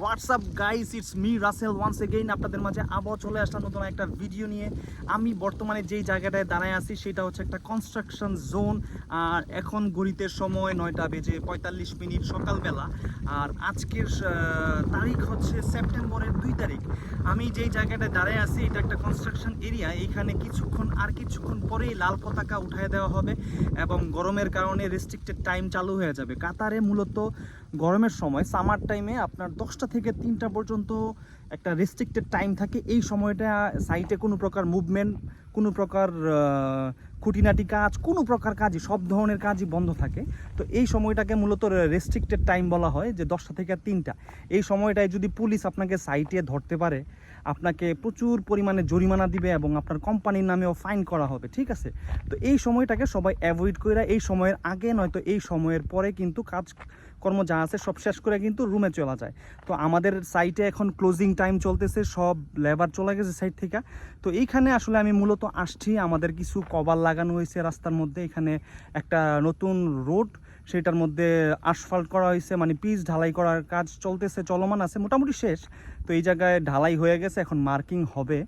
WhatsApp guys it's me Rasel once again আপনাদের মাঝে আবার চলে আসলাম নতুন একটা ভিডিও নিয়ে। আমি বর্তমানে যেই জায়গাটায় দাঁড়ায় আছি, সেটা হচ্ছে একটা কনস্ট্রাকশন জোন আর এখন গড়িতের সময় নয়টা বেজে পঁয়তাল্লিশ মিনিট সকালবেলা। আর আজকের তারিখ হচ্ছে সেপ্টেম্বরের দুই তারিখ। আমি যেই জায়গাটায় দাঁড়ায় আছি, এটা একটা কনস্ট্রাকশন এরিয়া এইখানে কিছুক্ষণ আর কিছুক্ষণ পরেই লাল পতাকা উঠায় দেওয়া হবে এবং গরমের কারণে রেস্ট্রিক্টেড টাইম চালু হয়ে যাবে। কাতারে মূলত গরমের সময় সামার টাইমে আপনার দশটা থেকে তিনটা পর্যন্ত একটা রেস্ট্রিক্টেড টাইম থাকে। এই সময়টা সাইটে কোনো প্রকার মুভমেন্ট কোনো প্রকার খুঁটিনাটি কাজ, কোনো প্রকার কাজই, সব ধরনের কাজই বন্ধ থাকে। তো এই সময়টাকে মূলত রেস্ট্রিক্টেড টাইম বলা হয়, যে দশটা থেকে তিনটা। এই সময়টায় যদি পুলিশ আপনাকে সাইটে ধরতে পারে, আপনাকে প্রচুর পরিমাণে জরিমানা দিবে এবং আপনার কোম্পানির নামেও ফাইন করা হবে, ঠিক আছে? তো এই সময়টাকে সবাই অ্যাভয়েড করে এই সময়ের আগে নয়তো এই সময়ের পরে কিন্তু কাজ কর্ম যা আছে সব শেষ করে কিন্তু রুমে চলা যায়। তো আমাদের সাইটে এখন ক্লোজিং টাইম চলতেছে, সব লেবার চলে গেছে সাইট থেকে। তো এইখানে আসলে আমি মূলত আসছি, আমাদের কিছু কভার লাগানো হয়েছে রাস্তার মধ্যে। এখানে একটা নতুন রোড সেটার মধ্যে আসফাল্ট করা হয়েছে মানে পিচ ঢালাই করার কাজ চলতেছে, চলমান আছে, মোটামুটি শেষ। তো এই জায়গায় ঢালাই হয়ে গেছে, এখন মার্কিং হবে।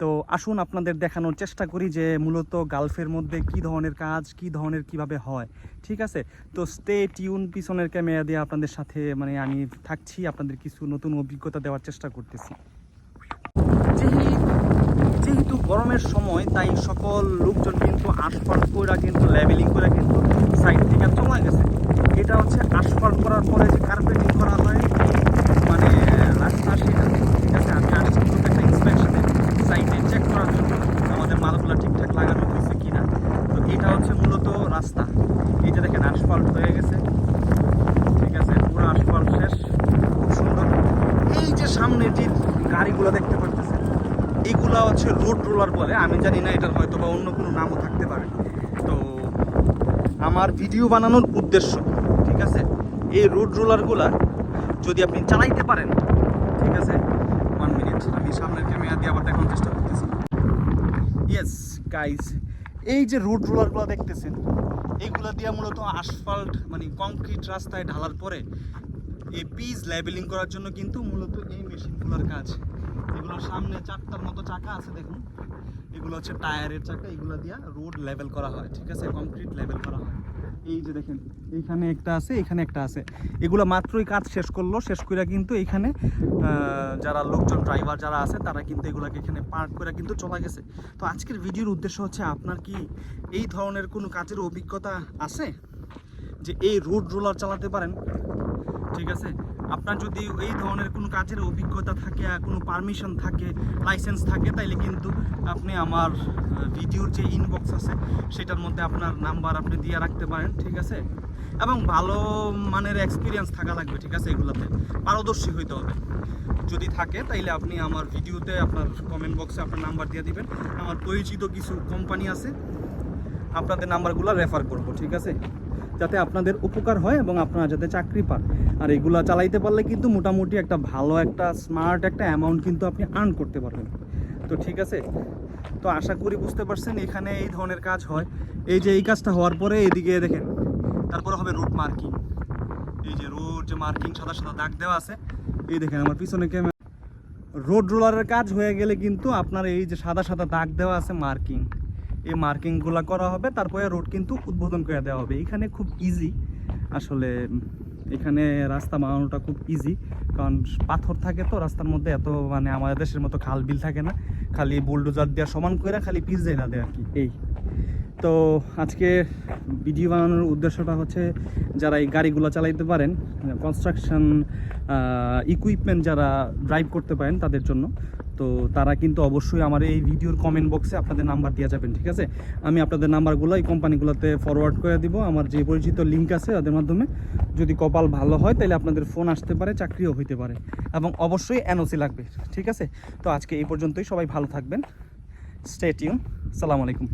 তো আসুন আপনাদের দেখানোর চেষ্টা করি যে মূলত গালফের মধ্যে কি ধরনের কাজ, কি ধরনের কীভাবে হয়, ঠিক আছে? তো স্টে টিউন পিছনের ক্যামেরা দিয়ে আপনাদের সাথে মানে আমি থাকছি, আপনাদের কিছু নতুন অভিজ্ঞতা দেওয়ার চেষ্টা করতেছি। যেহেতু গরমের সময়, তাই সকল লোকজন কিন্তু আশফাল্ট করে কিন্তু লেভেলিং করে কিন্তু সাইড থেকে চলে গেছে। এটা হচ্ছে আশফাল্ট করার পরে যে কার্পেটিং করা হয় এই মানে রাস্তা সেটা ঠিক আছে আমি আসছি কিন্তু একটা ইন্সপেকশনে সাইটে চেক করার জন্য আমাদের মালগুলো ঠিকঠাক লাগানো হয়েছে কিনা তো এটা হচ্ছে মূলত রাস্তা। এই যে দেখেন আশফাল্ট হয়ে গেছে। ঠিক আছে, পুরো আশফাল্ট শেষ। খুব সুন্দর। এই যে সামনে যে গাড়িগুলো দেখতে পাচ্ছেন এইগুলা হচ্ছে রোড রোলার বলে। আমি জানি না এটার হয়তো বা অন্য কোনো নামও থাকতে পারে। তো আমার ভিডিও বানানোর উদ্দেশ্য, ঠিক আছে? এই রোড রোলারগুলা যদি আপনি চালাইতে পারেন, ঠিক আছে? ওয়ান মিনিট আমি সামনের ক্যামেরা দিয়ে আবার দেখানোর চেষ্টা করতেছি। ইয়েস গাইস এই যে রোড রোলারগুলো দেখতেছেন, এইগুলো দিয়ে মূলত আসফাল্ট মানে কংক্রিট রাস্তায় ঢালার পরে এই পিচ লেবেলিং করার জন্য কিন্তু মূলত এই মেশিনগুলোর কাজ। এগুলোর সামনে চারটার মতো চাকা আছে দেখুন। এগুলো হচ্ছে টায়ারের চাকা, এগুলো দিয়ে রোড লেভেল করা হয়, ঠিক আছে? কংক্রিট লেভেল করা হয়। এই যে দেখেন, এইখানে একটা আছে, এখানে একটা আছে। এগুলো মাত্রই কাজ শেষ করল, শেষ করে কিন্তু এখানে যারা লোকজন ড্রাইভার যারা আছে, তারা কিন্তু এগুলাকে এখানে পার্ক করে কিন্তু চলে গেছে। তো আজকের ভিডিওর উদ্দেশ্য হচ্ছে, আপনার কি এই ধরনের কোনো কাজের অভিজ্ঞতা আছে? যে এই রোড রোলার চালাতে পারেন, ঠিক আছে? আপনার যদি এই ধরনের কোনো কাজের অভিজ্ঞতা থাকে, কোনো পারমিশন থাকে লাইসেন্স থাকে, তাইলে কিন্তু আপনি আমার ভিডিওর যে ইনবক্স আছে, সেটার মধ্যে আপনার নাম্বার আপনি দিয়ে রাখতে পারেন, ঠিক আছে? এবং ভালো মানের এক্সপিরিয়েন্স থাকা লাগবে, ঠিক আছে, এগুলোতে। পারদর্শী হইতে হবে। যদি থাকে, তাইলে আপনি আমার ভিডিওতে আপনার কমেন্ট বক্সে আপনার নাম্বার দিয়ে দিবেন। আমার পরিচিত কিছু কোম্পানি আছে, আপনাদের নাম্বারগুলো রেফার করব, ঠিক আছে? যাতে আপনাদের উপকার হয় এবং আপনারা যাতে চাকরি পান। আর এগুলা চালাইতে পারলে কিন্তু মোটামুটি একটা ভালো একটা স্মার্ট একটা অ্যামাউন্ট কিন্তু আপনি আর্ন করতে পারবেন। তো ঠিক আছে? তো আশা করি বুঝতে পারছেন, এখানে এই ধরনের কাজ হয়। এই যে এই কাজটা হওয়ার পরে এদিকে দেখেন, তারপরে হবে রুট মার্কিং এই যে রোড যে মার্কিং সাদা সাদা দাগ দেওয়া আছে। এই দেখেন আমার পিছনে ক্যামেরা রোড রোলারের কাজ হয়ে গেলে কিন্তু আপনার এই যে সাদা সাদা দাগ দেওয়া আছে মার্কিং এই মার্কিংগুলো করা হবে, তারপরে রোড কিন্তু উদ্বোধন করে দেওয়া হবে। এখানে খুব ইজি আসলে এখানে রাস্তা বানানোটা খুব ইজি কারণ পাথর থাকে তো, রাস্তার মধ্যে এত মানে আমাদের দেশের মতো খাল বিল থাকে না। খালি বুলডোজার দেওয়া সমান করে খালি পিস দেয় না দেয় আর কি, এই। তো আজকে ভিডিও বানানোর উদ্দেশ্যটা হচ্ছে, যারা এই গাড়িগুলো চালাইতে পারেন কনস্ট্রাকশন ইকুইপমেন্ট যারা ড্রাইভ করতে পারেন তাদের জন্য তো তারা কিন্তু অবশ্যই আমার এই ভিডিওর কমেন্ট বক্সে আপনাদের নাম্বার দিয়ে যাবেন, ঠিক আছে? আমি আপনাদের নাম্বারগুলো এই কোম্পানিগুলোতে ফরওয়ার্ড করে দিব। আমার যে পরিচিত লিঙ্ক আছে তাদের মাধ্যমে। যদি কপাল ভালো হয়, তাহলে আপনাদের ফোন আসতে পারে, চাকরিও হইতে পারে। এবং অবশ্যই এনওসি লাগবে, ঠিক আছে? তো আজকে এই পর্যন্তই। সবাই ভালো থাকবেন। স্টেটিউম সালাম আলাইকুম।